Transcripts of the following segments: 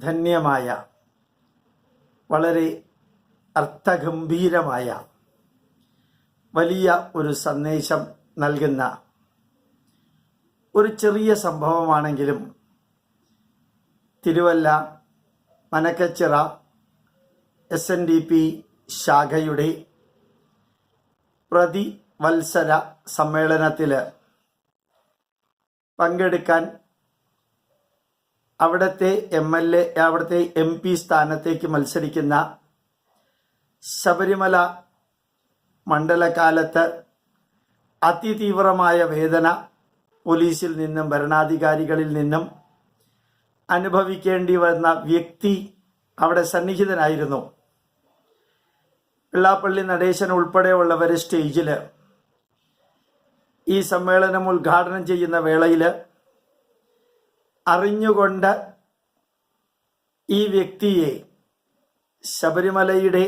ധന്യമായ വളരെ അർത്ഥഗംഭീരമായ വലിയ ഒരു സന്ദേശം നൽകുന്ന ഒരു ചെറിയ സംഭവമാണെങ്കിലും Thiruvalla Manakkachira S N D P ശാഖയുടെ പ്രതിവത്സര സമ്മേളനത്തിൽ പങ്കെടുക്കാൻ അവിടുത്തെ എം എൽ എ അവിടുത്തെ എം പി സ്ഥാനത്തേക്ക് മത്സരിക്കുന്ന ശബരിമല മണ്ഡലകാലത്ത് അതിതീവ്രമായ വേദന പോലീസിൽ നിന്നും ഭരണാധികാരികളിൽ നിന്നും അനുഭവിക്കേണ്ടി വന്ന വ്യക്തി അവിടെ സന്നിഹിതനായിരുന്നു. വെള്ളാപ്പള്ളി നടേശൻ ഉൾപ്പെടെയുള്ളവർ സ്റ്റേജിൽ ഈ സമ്മേളനം ഉദ്ഘാടനം ചെയ്യുന്ന വേളയിൽ അറിഞ്ഞുകൊണ്ട് ഈ വ്യക്തിയെ ശബരിമലയുടെ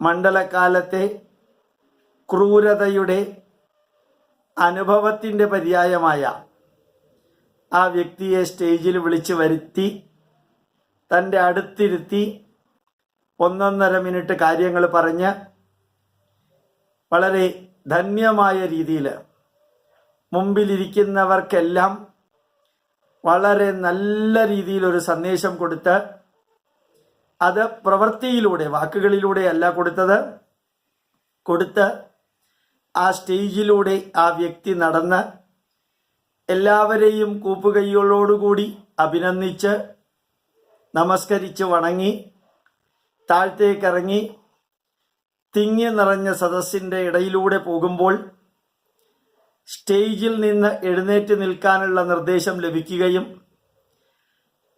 മണ്ഡലകാലത്തെ ക്രൂരതയുടെ അനുഭവത്തിന്റെ പര്യായമായ ആ വ്യക്തിയെ സ്റ്റേജിൽ വിളിച്ചു വരുത്തി തന്റെ അടുത്തിരുത്തി ഒന്നൊന്നര മിനിറ്റ് കാര്യങ്ങൾ പറഞ്ഞ് വളരെ ധന്യമായ രീതിയിൽ മുമ്പിലിരിക്കുന്നവർക്കെല്ലാം വളരെ നല്ല രീതിയിൽ ഒരു സന്ദേശം കൊടുത്ത് അത് പ്രവൃത്തിയിലൂടെ വാക്കുകളിലൂടെ അല്ല കൊടുത്തത്. കൊടുത്ത് ആ സ്റ്റേജിലൂടെ ആ വ്യക്തി നടന്ന് എല്ലാവരെയും കൂപ്പുകൈകളോടുകൂടി അഭിനന്ദിച്ച് നമസ്കരിച്ച് വണങ്ങി താഴത്തേക്കിറങ്ങി തിങ്ങി നിറഞ്ഞ സദസ്സിന്റെ ഇടയിലൂടെ പോകുമ്പോൾ സ്റ്റേജിൽ നിന്ന് എഴുന്നേറ്റ് നിൽക്കാനുള്ള നിർദ്ദേശം ലഭിക്കുകയും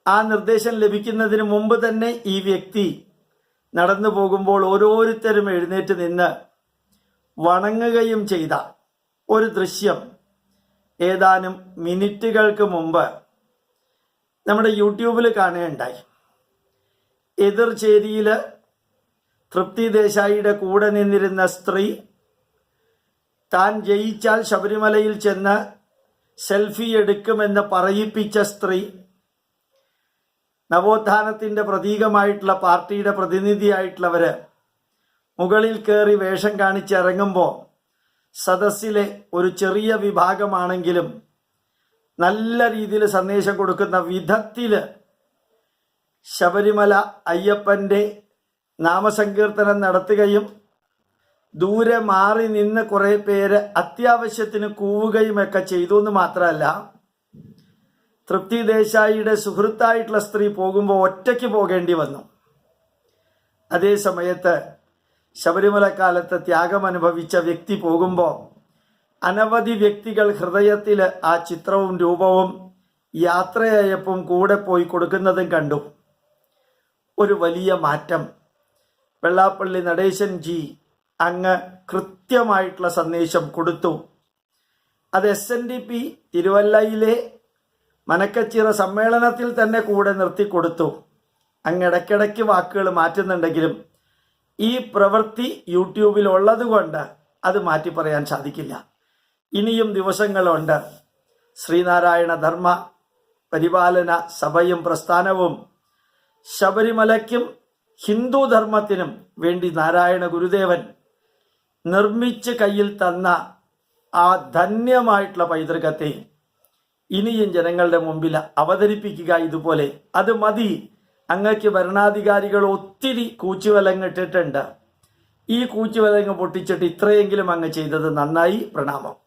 ആ നിർദ്ദേശം ലഭിക്കുന്നതിന് മുമ്പ് തന്നെ ഈ വ്യക്തി നടന്നു പോകുമ്പോൾ ഓരോരുത്തരും എഴുന്നേറ്റ് നിന്ന് വണങ്ങുകയും ചെയ്ത ഒരു ദൃശ്യം ഏതാനും മിനിറ്റുകൾക്ക് മുമ്പ് നമ്മുടെ യൂട്യൂബിൽ കാണുകയുണ്ടായി. എതിർചേരിയിൽ തൃപ്തി ദേശായിയുടെ കൂടെ നിന്നിരുന്ന സ്ത്രീ താൻ ജയിച്ചാൽ ശബരിമലയിൽ ചെന്ന് സെൽഫി എടുക്കുമെന്ന് പറയിപ്പിച്ച സ്ത്രീ നവോത്ഥാനത്തിന്റെ പ്രതീകമായിട്ടുള്ള പാർട്ടിയുടെ പ്രതിനിധിയായിട്ടുള്ളവര് മുകളിൽ കയറി വേഷം കാണിച്ചിറങ്ങുമ്പോൾ സദസ്സിലെ ഒരു ചെറിയ വിഭാഗമാണെങ്കിലും നല്ല രീതിയിൽ സന്ദേശം കൊടുക്കുന്ന വിധത്തിൽ ശബരിമല അയ്യപ്പന്റെ നാമസങ്കീർത്തനം നടത്തുകയും ദൂരെ മാറി നിന്ന് കുറെ പേര് അത്യാവശ്യത്തിന് കൂവുകയുമൊക്കെ ചെയ്തു എന്ന് മാത്രമല്ല തൃപ്തി ദേശായിയുടെ സുഹൃത്തായിട്ടുള്ള സ്ത്രീ പോകുമ്പോൾ ഒറ്റയ്ക്ക് പോകേണ്ടി വന്നു. അതേ സമയത്ത് ശബരിമല കാലത്ത് ത്യാഗം അനുഭവിച്ച വ്യക്തി പോകുമ്പോൾ അനവധി വ്യക്തികൾ ഹൃദയത്തിൽ ആ ചിത്രവും രൂപവും യാത്രയായപ്പം കൂടെ പോയി കൊടുക്കുന്നതും കണ്ടു. ഒരു വലിയ മാറ്റം. വെള്ളാപ്പള്ളി നടേശൻ ജി അങ്ങ് കൃത്യമായിട്ടുള്ള സന്ദേശം കൊടുത്തു. അത് എസ് എൻ ഡി പി തിരുവല്ലയിലെ മനക്കച്ചിറ സമ്മേളനത്തിൽ തന്നെ കൂടെ നിർത്തി കൊടുത്തു. അങ്ങ് ഇടയ്ക്കിടയ്ക്ക് വാക്കുകൾ മാറ്റുന്നുണ്ടെങ്കിലും ഈ പ്രവൃത്തി യൂട്യൂബിൽ ഉള്ളതുകൊണ്ട് അത് മാറ്റി പറയാൻ സാധിക്കില്ല. ഇനിയും ദിവസങ്ങളുണ്ട്. ശ്രീനാരായണ ധർമ്മ പരിപാലന സഭയും പ്രസ്ഥാനവും ശബരിമലയ്ക്കും ഹിന്ദു ധർമ്മത്തിനും വേണ്ടി നാരായണ ഗുരുദേവൻ നിർമ്മിച്ച് കയ്യിൽ തന്ന ആ ധന്യമായിട്ടുള്ള പൈതൃകത്തെ ഇനിയും ജനങ്ങളുടെ മുമ്പിൽ അവതരിപ്പിക്കുക ഇതുപോലെ. അത് മതി. അങ്ങക്ക് ഭരണാധികാരികൾ ഒത്തിരി കൂച്ചുവലങ്ങിട്ടിട്ടുണ്ട് ഈ കൂച്ചുവലങ്ങ് പൊട്ടിച്ചിട്ട് ഇത്രയെങ്കിലും അങ്ങ് ചെയ്തത് നന്നായി. പ്രണാമം.